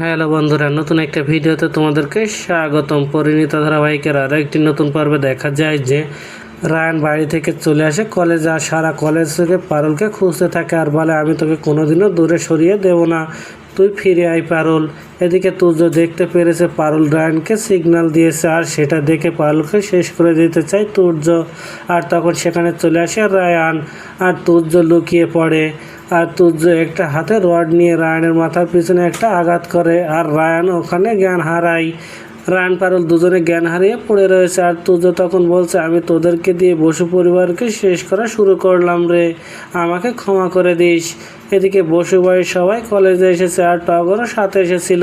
Hello বন্ধুরা, নতুন একটা ভিডিওতে তোমাদেরকে স্বাগতম। পরিণীত ধারাবাহিকের আরও একটি নতুন পর্বে দেখা যায় যে রায়ন বাড়ি থেকে চলে আসে কলেজ আর সারা কলেজ থেকে পারুলকে খুঁজতে থাকে আর বলে, আমি তোকে কোনোদিনও দূরে সরিয়ে দেব না। তুই ফিরে আয় পারুল। এদিকে তুর্য দেখতে পেরেছে পারুল রায়নকে সিগন্যাল দিয়েছে আর সেটা দেখে পারুলকে শেষ করে দিতে চায় তুর্য। আর তখন সেখানে চলে আসে রায়ান আর তুর্য লুকিয়ে পড়ে। আর তুর্য একটা হাতে রড নিয়ে রায়নের মাথার পিছনে একটা আঘাত করে, আর রায়ান ওখানে জ্ঞান হারাই রায়ন পারল দুজনে জ্ঞান হারিয়ে পড়ে রয়েছে, আর তুর্য তখন বলছে, আমি তোদেরকে দিয়ে বসু পরিবারকে শেষ করা শুরু করলাম রে, আমাকে ক্ষমা করে দিস। এদিকে বসু বাড়ির সবাই কলেজে এসেছে আর টগরও সাথে এসেছিল।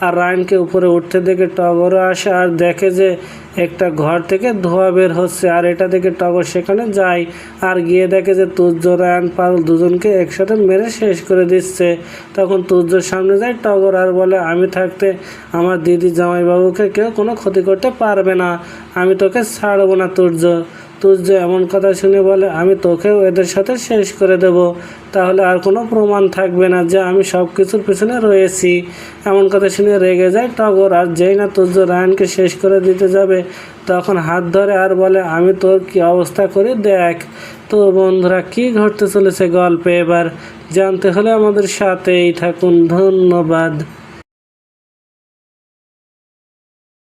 আর রায়নকে উপরে উঠতে দেখে টগরও আসে আর দেখে যে একটা ঘর থেকে ধোঁয়া বের হচ্ছে। আর এটা দেখে টগর সেখানে যায় আর গিয়ে দেখে যে তুর্য, রায়ন, পারুল দুজনকে একসাথে মেরে শেষ করে দিচ্ছে। তখন তুর্যর সামনে যায়, টগর আর বলে, আমি থাকতে আমার দিদি জামাইবাবুকে কেউ কোনো ক্ষতি করতে পারবে না। আমি তোকে ছাড়বো না তুর্য। তুর্য এমন কথা শুনে বলে, আমি তোকেও এদের সাথে শেষ করে দেব। তাহলে আর কোনো প্রমাণ থাকবে না যে আমি সব কিছুর পিছনে রয়েছি। এমন কথা শুনে রেগে যায় টগর। আর যেই না তুর্য রায়নকে শেষ করে দিতে যাবে, তখন হাত ধরে আর বলে, আমি তোর কি অবস্থা করে দেখ। তো বন্ধুরা, কি ঘটতে চলেছে গল্পে এবার? জানতে হলে আমাদের সাথেই থাকুন। ধন্যবাদ।